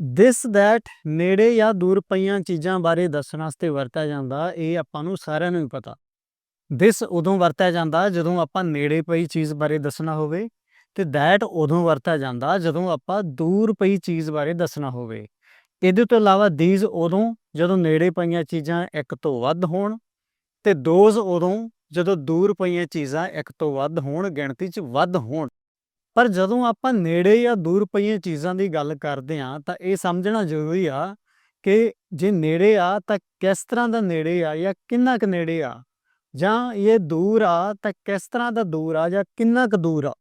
ਦਿਸ that ਨੇੜੇ ਜਾਂ ਦੂਰ ਪਈਆਂ ਚੀਜ਼ਾਂ ਬਾਰੇ ਦੱਸਣ ਵਾਸਤੇ ਵਰਤਿਆ ਜਾਂਦਾ, ਇਹ ਆਪਾਂ ਨੂੰ ਸਾਰਿਆਂ ਨੂੰ ਹੀ ਪਤਾ। ਦਿਸ ਉਦੋਂ ਵਰਤਿਆ ਜਾਂਦਾ ਜਦੋਂ ਆਪਾਂ ਨੇੜੇ ਪਈ ਚੀਜ਼ ਬਾਰੇ ਦੱਸਣਾ ਹੋਵੇ ਤੇ ਦੈਟ ਉਦੋਂ ਵਰਤਿਆ ਜਾਂਦਾ ਜਦੋਂ ਆਪਾਂ ਦੂਰ ਪਈ ਚੀਜ਼ ਬਾਰੇ ਦੱਸਣਾ ਹੋਵੇ। ਇਹਦੇ ਤੋਂ ਇਲਾਵਾ ਥੀਸ ਉਦੋਂ ਜਦੋਂ ਨੇੜੇ ਪਈਆਂ ਚੀਜ਼ਾਂ ਇੱਕ ਤੋਂ ਵੱਧ ਹੋਣ ਤੇ ਦੋਜ਼ ਉਦੋਂ ਜਦੋਂ ਦੂਰ ਪਈਆਂ ਚੀਜ਼ਾਂ ਇੱਕ ਤੋਂ ਵੱਧ ਹੋਣ, ਗਿਣਤੀ 'ਚ ਵੱਧ ਹੋਣ। ਪਰ ਜਦੋਂ ਆਪਾਂ ਨੇੜੇ ਜਾਂ ਦੂਰ ਪਈਆਂ ਚੀਜ਼ਾਂ ਦੀ ਗੱਲ ਕਰਦੇ ਹਾਂ, ਤਾਂ ਇਹ ਸਮਝਣਾ ਜ਼ਰੂਰੀ ਆ ਕਿ ਜੇ ਨੇੜੇ ਆ, ਤਾਂ ਕਿਸ ਤਰ੍ਹਾਂ ਦਾ ਨੇੜੇ ਆ ਜਾਂ ਕਿੰਨਾ ਕੁ ਨੇੜੇ ਆ? ਜਾਂ ਇਹ ਦੂਰ ਆ, ਤਾਂ ਕਿਸ ਤਰ੍ਹਾਂ ਦਾ ਦੂਰ ਆ ਜਾਂ ਕਿੰਨਾ ਕੁ ਦੂਰ ਆ?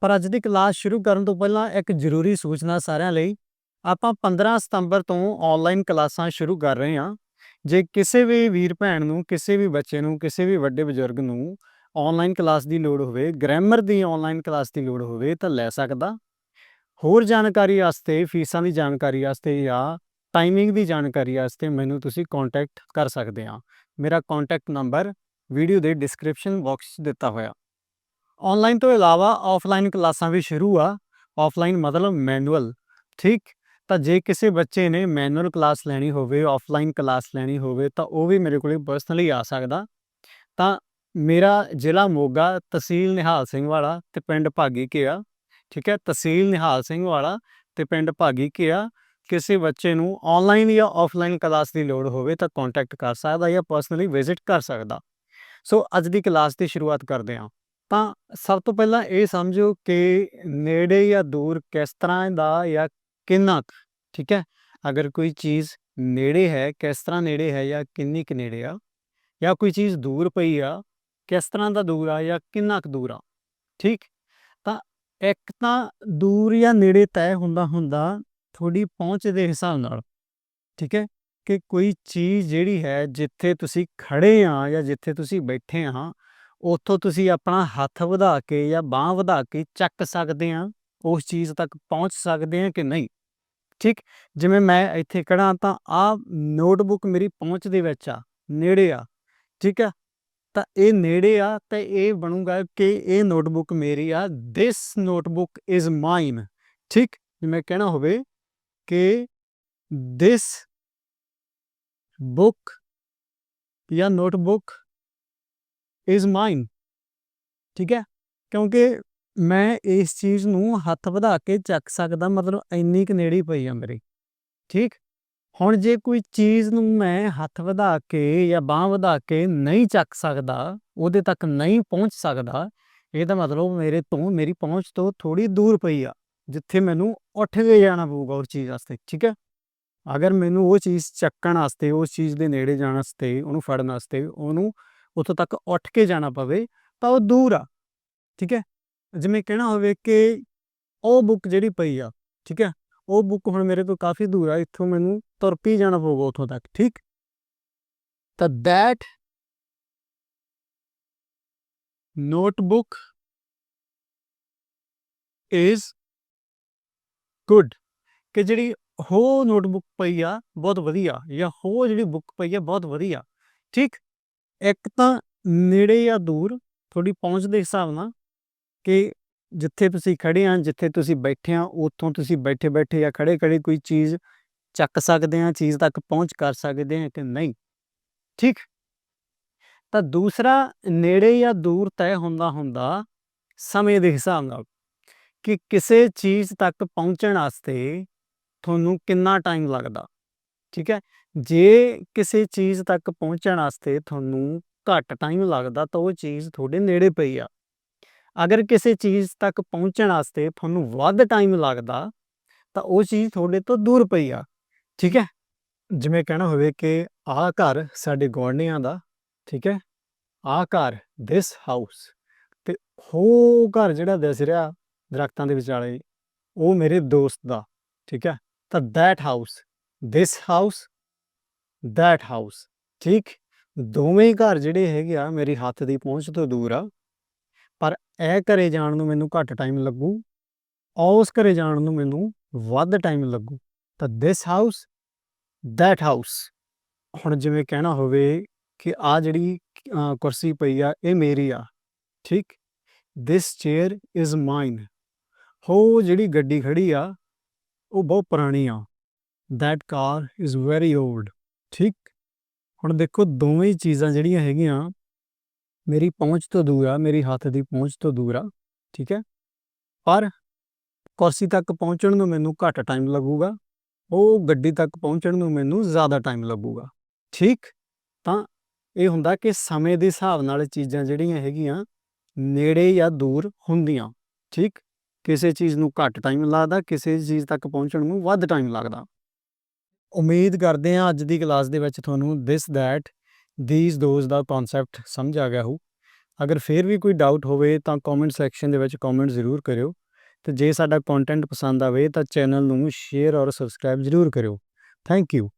ਪਰ ਅੱਜ ਦੀ ਕਲਾਸ ਸ਼ੁਰੂ ਕਰਨ ਤੋਂ ਪਹਿਲਾਂ ਇੱਕ ਜ਼ਰੂਰੀ ਸੂਚਨਾ ਸਾਰਿਆਂ ਲਈ, ਆਪਾਂ 15 ਸਤੰਬਰ ਤੋਂ ਆਨਲਾਈਨ ਕਲਾਸਾਂ ਸ਼ੁਰੂ ਕਰ ਰਹੇ ਹਾਂ। ਜੇ ਕਿਸੇ ਵੀ ਵੀਰ ਭੈਣ ਨੂੰ, ਕਿਸੇ ਵੀ ਬੱਚੇ ਨੂੰ, ਕਿਸੇ ਵੀ ਵੱਡੇ ਬਜ਼ੁਰਗ ਨੂੰ ਆਨਲਾਈਨ ਕਲਾਸ ਦੀ ਲੋੜ ਹੋਵੇ ਗ੍ਰਾਮਰ ਦੀ ਆਨਲਾਈਨ ਕਲਾਸ ਦੀ ਲੋੜ ਹੋਵੇ ਤਾਂ ਲੈ ਸਕਦਾ। ਹੋਰ ਜਾਣਕਾਰੀ ਵਾਸਤੇ, ਫੀਸਾਂ ਦੀ ਜਾਣਕਾਰੀ ਵਾਸਤੇ ਜਾਂ ਟਾਈਮਿੰਗ ਦੀ ਜਾਣਕਾਰੀ ਵਾਸਤੇ ਮੈਨੂੰ ਤੁਸੀਂ ਕੰਟੈਕਟ ਕਰ ਸਕਦੇ ਆ। ਮੇਰਾ ਕੰਟੈਕਟ ਨੰਬਰ ਵੀਡੀਓ ਦੇ ਡਿਸਕ੍ਰਿਪਸ਼ਨ ਬਾਕਸ 'ਚ ਦਿੱਤਾ ਹੋਇਆ। ਆਨਲਾਈਨ ਤੋਂ ਇਲਾਵਾ ਆਫਲਾਈਨ ਕਲਾਸਾਂ ਵੀ ਸ਼ੁਰੂ ਆ। ਆਫਲਾਈਨ ਮਤਲਬ ਮੈਨੂਅਲ ਠੀਕ? ਤਾਂ ਜੇ ਕਿਸੇ ਬੱਚੇ ਨੇ ਮੈਨੂਅਲ ਕਲਾਸ ਲੈਣੀ ਹੋਵੇ ਆਫਲਾਈਨ ਕਲਾਸ ਲੈਣੀ ਹੋਵੇ ਤਾਂ ਉਹ ਵੀ ਮੇਰੇ ਕੋਲੇ ਪਰਸਨਲੀ ਆ ਸਕਦਾ। ਤਾਂ ਮੇਰਾ ਜ਼ਿਲ੍ਹਾ ਮੋਗਾ ਤਹਿਸੀਲ ਨਿਹਾਲ ਸਿੰਘ ਵਾਲਾ ਤੇ ਪਿੰਡ ਭਾਗੀ ਘਿਆ ਠੀਕ ਹੈ? ਤਹਿਸੀਲ ਨਿਹਾਲ ਸਿੰਘ ਵਾਲਾ ਤੇ ਪਿੰਡ ਭਾਗੀ ਘਿਆ। ਕਿਸੇ ਬੱਚੇ ਨੂੰ ਆਨਲਾਈਨ ਜਾਂ ਆਫਲਾਈਨ ਕਲਾਸ ਦੀ ਲੋੜ ਹੋਵੇ ਤਾਂ ਕੰਟੈਕਟ ਕਰ ਸਕਦਾ ਜਾਂ ਪਰਸਨਲੀ ਵਿਜ਼ਿਟ ਕਰ ਸਕਦਾ। ਸੋ ਅੱਜ ਦੀ ਕਲਾਸ ਦੀ ਸ਼ੁਰੂਆਤ ਕਰਦੇ ਹਾਂ। ਤਾਂ ਸਭ ਤੋਂ ਪਹਿਲਾਂ ਇਹ ਸਮਝੋ ਕਿ ਨੇੜੇ ਜਾਂ ਦੂਰ ਕਿਸ ਤਰ੍ਹਾਂ ਦਾ ਜਾਂ ਕਿੰਨਾ ਕੁ, ਠੀਕ ਹੈ? ਅਗਰ ਕੋਈ ਚੀਜ਼ ਨੇੜੇ ਹੈ ਕਿਸ ਤਰ੍ਹਾਂ ਨੇੜੇ ਹੈ ਜਾਂ ਕਿੰਨੀ ਕੁ ਨੇੜੇ ਆ ਜਾਂ ਕੋਈ ਚੀਜ਼ ਦੂਰ ਪਈ ਆ ਕਿਸ ਤਰ੍ਹਾਂ ਦਾ ਦੂਰ ਆ ਜਾਂ ਕਿੰਨਾ ਕੁ ਦੂਰ ਆ? ਠੀਕ? ਤਾਂ ਇੱਕ ਤਾਂ ਦੂਰ ਜਾਂ ਨੇੜੇ ਤੈਅ ਹੁੰਦਾ ਹੁੰਦਾ ਤੁਹਾਡੀ ਪਹੁੰਚ ਦੇ ਹਿਸਾਬ ਨਾਲ, ਠੀਕ ਹੈ, ਕਿ ਕੋਈ ਚੀਜ਼ ਜਿਹੜੀ ਹੈ ਜਿੱਥੇ ਤੁਸੀਂ ਖੜੇ ਆ ਜਾਂ ਜਿੱਥੇ ਤੁਸੀਂ ਬੈਠੇ ਆ, ਉੱਥੋਂ ਤੁਸੀਂ ਆਪਣਾ ਹੱਥ ਵਧਾ ਕੇ ਜਾਂ ਬਾਹ ਵਧਾ ਕੇ ਚੱਕ ਸਕਦੇ ਆ, ਉਸ ਚੀਜ਼ ਤੱਕ ਪਹੁੰਚ ਸਕਦੇ ਆ ਕਿ ਨਹੀਂ? ਠੀਕ? ਜਿਵੇਂ ਮੈਂ ਇੱਥੇ ਖੜਾ ਤਾਂ ਆ ਨੋਟਬੁੱਕ ਮੇਰੀ ਪਹੁੰਚ ਦੇ ਵਿੱਚ ਆ, ਨੇੜੇ ਆ, ਠੀਕ ਆ ਤਾਂ ਇਹ ਨੇੜੇ ਆ ਤਾਂ ਇਹ ਬਣੂਗਾ ਕਿ ਇਹ ਨੋਟਬੁੱਕ ਮੇਰੀ ਆ, this notebook is mine ਠੀਕ? ਜਿਵੇਂ ਕਹਿਣਾ ਹੋਵੇ ਕਿ this book ਜਾਂ ਨੋਟਬੁੱਕ is mine ਠੀਕ ਹੈ? ਕਿਉਂਕਿ ਮੈਂ ਇਸ ਚੀਜ਼ ਨੂੰ ਹੱਥ ਵਧਾ ਕੇ ਚੱਕ ਸਕਦਾ, ਮਤਲਬ ਇੰਨੀ ਕੁ ਨੇੜੇ ਪਈ ਆ ਮੇਰੀ। ਠੀਕ? ਹੁਣ ਜੇ ਕੋਈ ਚੀਜ਼ ਨੂੰ ਮੈਂ ਹੱਥ ਵਧਾ ਕੇ ਜਾਂ ਬਾਹ ਵਧਾ ਕੇ ਨਹੀਂ ਚੱਕ ਸਕਦਾ, ਉਹਦੇ ਤੱਕ ਨਹੀਂ ਪਹੁੰਚ ਸਕਦਾ, ਇਹਦਾ ਮਤਲਬ ਮੇਰੇ ਤੋਂ, ਮੇਰੀ ਪਹੁੰਚ ਤੋਂ ਥੋੜੀ ਦੂਰ ਪਈ ਆ, ਜਿੱਥੇ ਮੈਨੂੰ ਉੱਠ ਕੇ ਜਾਣਾ ਪਊਗਾ ਉਸ ਚੀਜ਼ ਵਾਸਤੇ, ਠੀਕ ਹੈ? ਅਗਰ ਮੈਨੂੰ ਉਹ ਚੀਜ਼ ਚੱਕਣ ਵਾਸਤੇ, ਉਸ ਚੀਜ਼ ਦੇ ਨੇੜੇ ਜਾਣ ਵਾਸਤੇ, ਉਹਨੂੰ ਫੜਨ ਵਾਸਤੇ, ਉਹਨੂੰ ਉੱਥੋਂ ਤੱਕ ਉੱਠ ਕੇ ਜਾਣਾ ਪਵੇ, ਤਾਂ ਉਹ ਦੂਰ ਆ, ਠੀਕ ਹੈ? ਜਿਵੇਂ ਕਹਿਣਾ ਹੋਵੇ ਕਿ ਉਹ ਬੁੱਕ ਜਿਹੜੀ ਪਈ ਆ, ਠੀਕ ਹੈ? ਉਹ ਬੁੱਕ ਹੁਣ ਮੇਰੇ ਤੋਂ ਕਾਫੀ ਦੂਰ ਆ, ਇੱਥੋਂ ਮੈਨੂੰ ਤੁਰ ਪੀ ਜਾਣਾ ਪਊਗਾ ਉੱਥੋਂ ਤੱਕ, ਠੀਕ? ਤਾਂ ਦੈਟ notebook is good. ਕਿ ਜਿਹੜੀ ਹੋ ਨੋਟਬੁੱਕ ਪਈ ਆ, ਬਹੁਤ ਵਧੀਆ, ਜਾਂ ਹੋ ਜਿਹੜੀ ਬੁੱਕ ਪਈ ਆ, ਬਹੁਤ ਵਧੀਆ, ਠੀਕ? ਇੱਕ ਤਾਂ ਨੇੜੇ ਜਾਂ ਦੂਰ ਤੁਹਾਡੀ ਪਹੁੰਚ ਦੇ ਹਿਸਾਬ ਨਾਲ, ਕਿ ਜਿੱਥੇ ਤੁਸੀਂ ਖੜੇ ਆ, ਜਿੱਥੇ ਤੁਸੀਂ ਬੈਠੇ ਆ, ਉੱਥੋਂ ਤੁਸੀਂ ਬੈਠੇ ਬੈਠੇ ਜਾਂ ਖੜੇ ਖੜੇ ਕੋਈ ਚੀਜ਼ ਚੱਕ ਸਕਦੇ ਆ, ਚੀਜ਼ ਤੱਕ ਪਹੁੰਚ ਕਰ ਸਕਦੇ ਆ ਕਿ ਨਹੀਂ। ਠੀਕ? ਤਾਂ ਦੂਸਰਾ ਨੇੜੇ ਜਾਂ ਦੂਰ ਤੈਅ ਹੁੰਦਾ ਹੁੰਦਾ ਸਮੇਂ ਦੇ ਹਿਸਾਬ ਨਾਲ ਕਿ ਕਿਸੇ ਚੀਜ਼ ਤੱਕ ਪਹੁੰਚਣ ਵਾਸਤੇ ਤੁਹਾਨੂੰ ਕਿੰਨਾ ਟਾਈਮ ਲੱਗਦਾ। ਠੀਕ ਹੈ? ਜੇ ਕਿਸੇ ਚੀਜ਼ ਤੱਕ ਪਹੁੰਚਣ ਵਾਸਤੇ ਤੁਹਾਨੂੰ ਘੱਟ ਟਾਈਮ ਲੱਗਦਾ ਤਾਂ ਉਹ ਚੀਜ਼ ਤੁਹਾਡੇ ਨੇੜੇ ਪਈ ਆ। ਅਗਰ ਕਿਸੇ ਚੀਜ਼ ਤੱਕ ਪਹੁੰਚਣ ਵਾਸਤੇ ਤੁਹਾਨੂੰ ਵੱਧ ਟਾਈਮ ਲੱਗਦਾ, ਤਾਂ ਉਹ ਚੀਜ਼ ਤੁਹਾਡੇ ਤੋਂ ਦੂਰ ਪਈ ਆ। ਠੀਕ ਹੈ? ਜਿਵੇਂ ਕਹਿਣਾ ਹੋਵੇ ਕਿ ਆਹ ਘਰ ਸਾਡੇ ਗੁਆਂਢੀਆਂ ਦਾ, ਠੀਕ ਹੈ? ਆਹ ਘਰ, this ਹਾਊਸ ਤੇ ਉਹ ਘਰ ਜਿਹੜਾ ਦਿਸ ਰਿਹਾ ਦਰਖਤਾਂ ਦੇ ਵਿਚਾਲੇ, ਉਹ ਮੇਰੇ ਦੋਸਤ ਦਾ, ਠੀਕ ਹੈ? ਤਾਂ that house this house that house ਠੀਕ? ਦੋਵੇਂ ਘਰ ਜਿਹੜੇ ਹੈਗੇ ਆ, ਮੇਰੀ ਹੱਥ ਦੀ ਪਹੁੰਚ ਤੋਂ ਦੂਰ ਆ। ਇਹ ਘਰੇ ਜਾਣ ਨੂੰ ਮੈਨੂੰ ਘੱਟ ਟਾਈਮ ਲੱਗੂ ਉਸ ਘਰੇ ਜਾਣ ਨੂੰ ਮੈਨੂੰ ਵੱਧ ਟਾਈਮ ਲੱਗੂ। ਤਾਂ this ਹਾਊਸ that ਹਾਊਸ ਹੁਣ ਜਿਵੇਂ ਕਹਿਣਾ ਹੋਵੇ ਕਿ ਆ ਜਿਹੜੀ ਕੁਰਸੀ ਪਈ ਆ, ਇਹ ਮੇਰੀ ਆ, ਠੀਕ? This chair is mine ਹੋ ਜਿਹੜੀ ਗੱਡੀ ਖੜੀ ਆ, ਉਹ ਬਹੁਤ ਪੁਰਾਣੀ ਆ। That car is very old ਠੀਕ? ਹੁਣ ਦੇਖੋ ਦੋਵੇਂ ਚੀਜ਼ਾਂ ਜਿਹੜੀਆਂ ਹੈਗੀਆਂ ਮੇਰੀ ਪਹੁੰਚ ਤੋਂ ਦੂਰ ਆ, ਮੇਰੀ ਹੱਥ ਦੀ ਪਹੁੰਚ ਤੋਂ ਦੂਰ ਆ, ਠੀਕ ਹੈ? ਪਰ ਕੁਰਸੀ ਤੱਕ ਪਹੁੰਚਣ ਨੂੰ ਮੈਨੂੰ ਘੱਟ ਟਾਈਮ ਲੱਗੂਗਾ, ਉਹ ਗੱਡੀ ਤੱਕ ਪਹੁੰਚਣ ਨੂੰ ਮੈਨੂੰ ਜ਼ਿਆਦਾ ਟਾਈਮ ਲੱਗੂਗਾ, ਠੀਕ? ਤਾਂ ਇਹ ਹੁੰਦਾ ਕਿ ਸਮੇਂ ਦੇ ਹਿਸਾਬ ਨਾਲ ਚੀਜ਼ਾਂ ਜਿਹੜੀਆਂ ਹੈਗੀਆਂ ਨੇੜੇ ਜਾਂ ਦੂਰ ਹੁੰਦੀਆਂ, ਠੀਕ? ਕਿਸੇ ਚੀਜ਼ ਨੂੰ ਘੱਟ ਟਾਈਮ ਲੱਗਦਾ, ਕਿਸੇ ਚੀਜ਼ ਤੱਕ ਪਹੁੰਚਣ ਨੂੰ ਵੱਧ ਟਾਈਮ ਲੱਗਦਾ। ਉਮੀਦ ਕਰਦੇ ਹਾਂ ਅੱਜ ਦੀ ਕਲਾਸ ਦੇ ਵਿੱਚ ਤੁਹਾਨੂੰ ਦਿਸ that these those ਦਾ ਕਨਸੈਪਟ ਸਮਝ ਆ ਗਿਆ ਹੋ ਅਗਰ ਫਿਰ ਵੀ ਕੋਈ ਡਾਊਟ ਹੋਵੇ ਤਾਂ ਕਮੈਂਟ ਸੈਕਸ਼ਨ ਦੇ ਵਿੱਚ ਕਮੈਂਟ ਜ਼ਰੂਰ ਕਰਿਓ। ਤੇ ਜੇ ਸਾਡਾ ਕੰਟੈਂਟ ਪਸੰਦ ਆਵੇ ਤਾਂ ਚੈਨਲ ਨੂੰ ਸ਼ੇਅਰ ਔਰ ਸਬਸਕ੍ਰਾਈਬ ਜ਼ਰੂਰ ਕਰਿਓ। Thank you